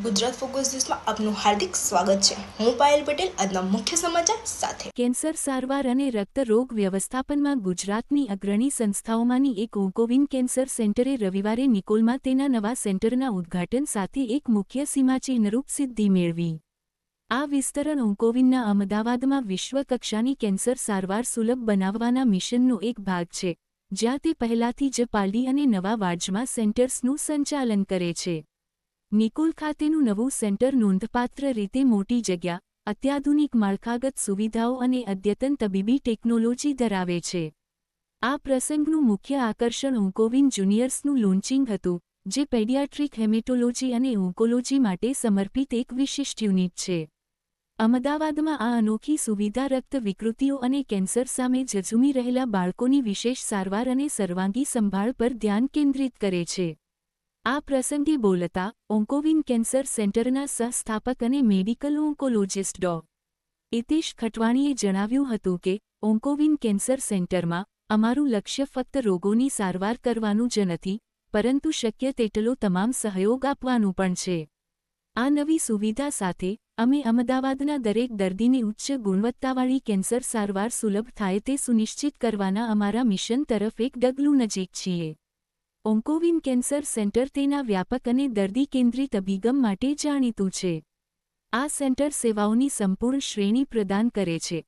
Gujarat focus ન્યૂઝમાં આપનું હાર્દિક સ્વાગત છે. હું પાયલ પટેલ, આજના મુખ્ય સમાચાર સાથે. કેન્સર, સારવાર અને રક્તરોગ વ્યવસ્થાપનમાં ગુજરાતની અગ્રણી સંસ્થાઓમાંની એક ઓન્કોવિન કેન્સર સેન્ટરે રવિવારે નિકોલમાં તેના નવા સેન્ટરના ઉદ્ઘાટન સાથે એક મુખ્ય સીમાચિહ્નરૂપ સિદ્ધિ મેળવી. આ વિસ્તરણ ઓન્કોવિનના અમદાવાદમાં વિશ્વ કક્ષાની કેન્સર સારવાર સુલભ બનાવવાના મિશનનો એક ભાગ છે, જ્યાં તે પહેલાથી જ પાલડી અને નવા વાડજમાં સેન્ટર્સનું સંચાલન કરે છે. નિકોલ ખાતેનું નવું સેન્ટર નોંધપાત્ર રીતે મોટી જગ્યા, અત્યાધુનિક માળખાગત સુવિધાઓ અને અદ્યતન તબીબી ટેકનોલોજી ધરાવે છે. આ પ્રસંગનું મુખ્ય આકર્ષણ ઓન્કોવિન જુનિયર્સનું લોન્ચિંગ હતું, જે પેડિયાટ્રિક હેમેટોલોજી અને ઓન્કોલોજી માટે સમર્પિત એક વિશિષ્ટ યુનિટ છે. અમદાવાદમાં આ અનોખી સુવિધા રક્ત વિકૃતિઓ અને કેન્સર સામે ઝઝૂમી રહેલા બાળકોની વિશેષ સારવાર અને સર્વાંગી સંભાળ પર ધ્યાન કેન્દ્રિત કરે છે. આ પ્રસંગે બોલતા ઓન્કોવિન કેન્સર સેન્ટરના સહસ્થાપક અને મેડિકલ ઓન્કોલોજિસ્ટ ડો. ઇતિશ ખટવાણીએ જણાવ્યું હતું કે, ઓન્કોવિન કેન્સર સેન્ટરમાં અમારું લક્ષ્ય ફક્ત રોગોની સારવાર કરવાનું જ નથી, પરંતુ શક્ય તેટલો તમામ સહયોગ આપવાનું પણ છે. આ નવી સુવિધા સાથે અમે અમદાવાદના દરેક દર્દીને ઉચ્ચ ગુણવત્તાવાળી કેન્સર સારવાર સુલભ થાય તે સુનિશ્ચિત કરવાના અમારા મિશન તરફ એક ડગલું નજીક છીએ. ઓન્કોવિન કેન્સર સેન્ટર તેના વ્યાપક અને દર્દી કેન્દ્રિત અભિગમ માટે જાણીતું છે. આ સેન્ટર સેવાઓની સંપૂર્ણ શ્રેણી પ્રદાન કરે છે.